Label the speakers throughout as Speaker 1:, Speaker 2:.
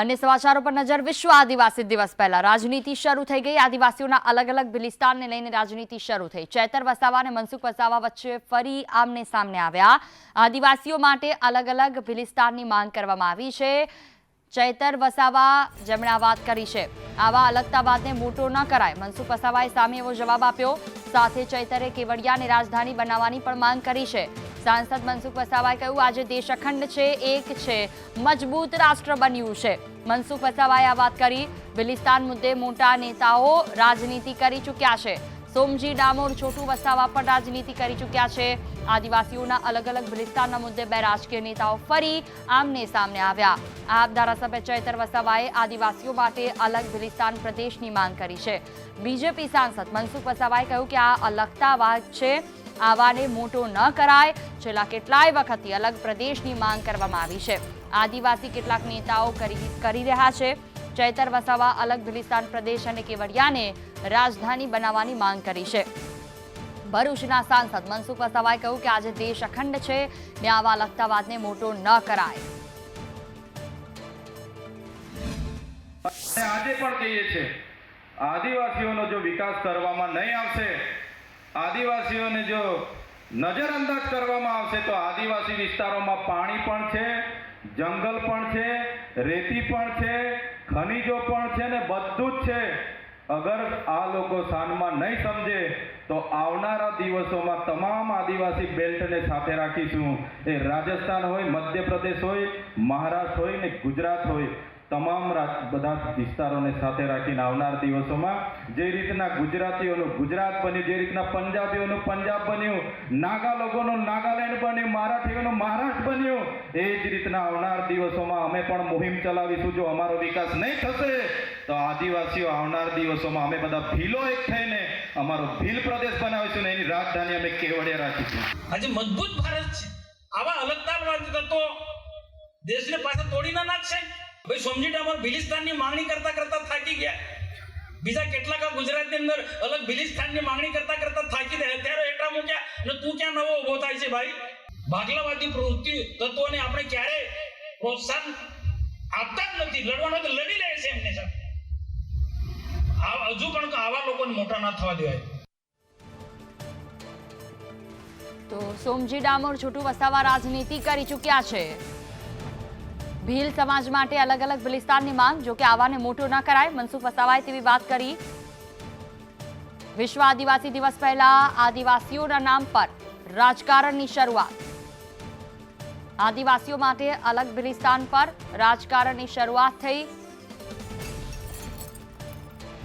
Speaker 1: અને સમાચારો પર નજર વિશ્વ આદિવાસી દિવસ પહેલા. રાજનીતિ શરૂ થઈ ગઈ. આદિવાસીઓના અલગ અલગ બિલિસ્તાનને લઈને રાજનીતિ શરૂ થઈ. ચેતર વસાવા અને મનસુખ વસાવા વચ્ચે ફરી આમને સામને આવ્યા. આદિવાસીઓ માટે અલગ અલગ બિલિસ્તાનની માંગ કરવામાં આવી છે. ચૈતર વસાવા જેમણે આ વાત કરી છે. આવા અલગતાવાદને મોટો ન કરાય. મનસુખ વસાવાએ સામે એવો જવાબ આપ્યો. સાથે ચૈતરે કેવડિયાને રાજધાની બનાવવાની પણ માંગ કરી છે. સાંસદ મનસુખ વસાવાએ કહ્યું, આજે દેશ અખંડ છે, એક છે, મજબૂત રાષ્ટ્ર બન્યું છે. મનસુખ વસાવાએ આ વાત કરી. બિલિસ્તાન મુદ્દે મોટા નેતાઓ રાજનીતિ કરી ચૂક્યા છે. સોમજી ડામોર, છોટુ વસાવા પણ રાજનીતિ કરી ચૂક્યા છે. આદિવાસીઓના અલગ અલગ બિલિસ્તાનના મુદ્દે બે રાજકીય નેતાઓ ફરી આમને સામને આવ્યા. આપ ધારાસભ્ય ચૈતર વસાવાએ આદિવાસીઓ માટે અલગ બિલિસ્તાન પ્રદેશની માંગ કરી છે. બીજેપી સાંસદ મનસુખ વસાવાએ કહ્યું કે આ અલગતાવાદ છે. આવાને મોટો ન કરાય. છેલ્લા કેટલાય વખતથી અલગ પ્રદેશની માંગ કરવામાં આવી છે. આદિવાસી કેટલાક નેતાઓ કરી રહ્યા છે. ચૈતર વસાવા અલગ ભિલિસ્તાન પ્રદેશ અને કેવડિયાને રાજધાની બનાવવાની માંગ કરી છે. ભરૂચના સાંસદ મનસુખ વસાવાએ કહ્યું કે આજે દેશ અખંડ છે. ને આવા લગતાવાદને મોટો ન કરાય.
Speaker 2: આજે પણ કહીએ છીએ, આદિવાસીઓનો જો વિકાસ કરવામાં નહીં આવશે આદિવાસીઓને જો નજરઅંદાજ કરવામાં આવશે તો આદિવાસી વિસ્તારોમાં પાણી પણ છે, જંગલ પણ છે, રેતી પણ છે, ખનિજો પણ છે ને બધું જ છે. અગર આ લોકો સાનમાં નહીં સમજે તો આવનારા દિવસોમાં તમામ આદિવાસી બેલ્ટને સાથે રાખીશું. એ રાજસ્થાન હોય, મધ્યપ્રદેશ હોય, મહારાષ્ટ્ર હોય ને ગુજરાત હોય. તમામ બધા વિસ્તારોને સાથે રાખીને આવનાર દિવસોમાં જે રીતના ગુજરાતીઓનું ગુજરાત બન્યું, જે રીતના પંજાબીઓનું પંજાબ બન્યું નાગા લોકોનું નાગાલેન્ડ બન્યું, મરાઠીઓનું મહારાષ્ટ્ર બન્યું, એ જ રીતના આવનાર દિવસોમાં અમે પણ મુહિમ ચલાવીશું. જો અમારો વિકાસ નહીં થશે, તો આદિવાસીઓ આવનાર દિવસોમાં અમે બધા ભીલો એક થઈને અમારો ભીલ પ્રદેશ બનાવીશું ને એની રાજધાની અમે કેવડિયા રાખીશું.
Speaker 3: આજે મજબૂત ભારત છે. આવા અલગતાવાદી તત્વો દેશને પાછા તોડી ના નાખશે? ભાઈ, સોમજી ડામર ભિલિસ્તાનની માંગણી કરતા કરતા થાકી ગયા. બીજા કેટલાક ગુજરાતની અંદર અલગ ભિલિસ્તાનની માંગણી કરતા કરતા થાકી ગયા. ત્યારે એટલા મૂક્યા, અને તું ક્યાં નવો ઊભો થાય છે ભાઈ? ભાગલાવાદી પ્રવૃત્તિ તત્વોને આપણે ક્યારે પ્રોત્સાહન આપતા જ નથી. લડવાનો તો લડી લે છે એમને સાથે. હજુ પણ આવા લોકોને મોટા ના થવા દેવાય.
Speaker 1: તો સોમજી ડામોર છોટુ વસાવા રાજનીતિ કરી ચૂક્યા છે. ભીલ સમાજ માટે અલગ અલગ બિલિસ્તાનની માંગ જોકે આવાને મોટો ન કરાય. મનસુખ વસાવાએ તેવી વાત કરી. વિશ્વ આદિવાસી દિવસ પહેલા આદિવાસીઓના નામ પર રાજકારણની શરૂઆત. આદિવાસીઓ માટે અલગ બિલિસ્તાન પર રાજકારણની શરૂઆત થઈ.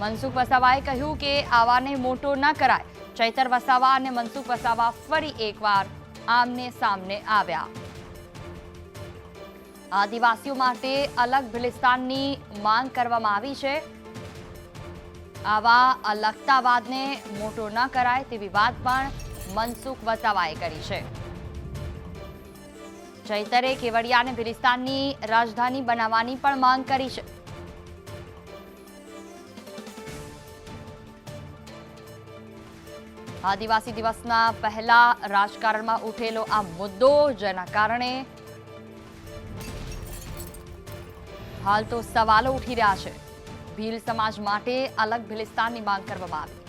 Speaker 1: મનસુખ વસાવાએ કહ્યું કે આવાને મોટો ન કરાય. ચૈતર વસાવા અને મનસુખ વસાવા ફરી એકવાર આમને સામને આવ્યા. આદિવાસીઓ માટે અલગ ભિલિસ્તાનની માંગ કરવામાં આવી છે. આવા અલગતાવાદને મોટો ન કરાય તેવી વાત પણ મનસુખ વસાવાએ કરી છે. ચૈતરે કેવડિયાને ભિલિસ્તાનની રાજધાની બનાવવાની પણ માંગ કરી છે. આદિવાસી દિવસના પહેલા રાજકારણમાં ઉઠેલો આ મુદ્દો, જેના કારણે હાલ તો સવાલો ઉઠી રહ્યા છે. ભીલ સમાજ માટે અલગ ભિલિસ્તાનની માંગ કરવામાં આવી.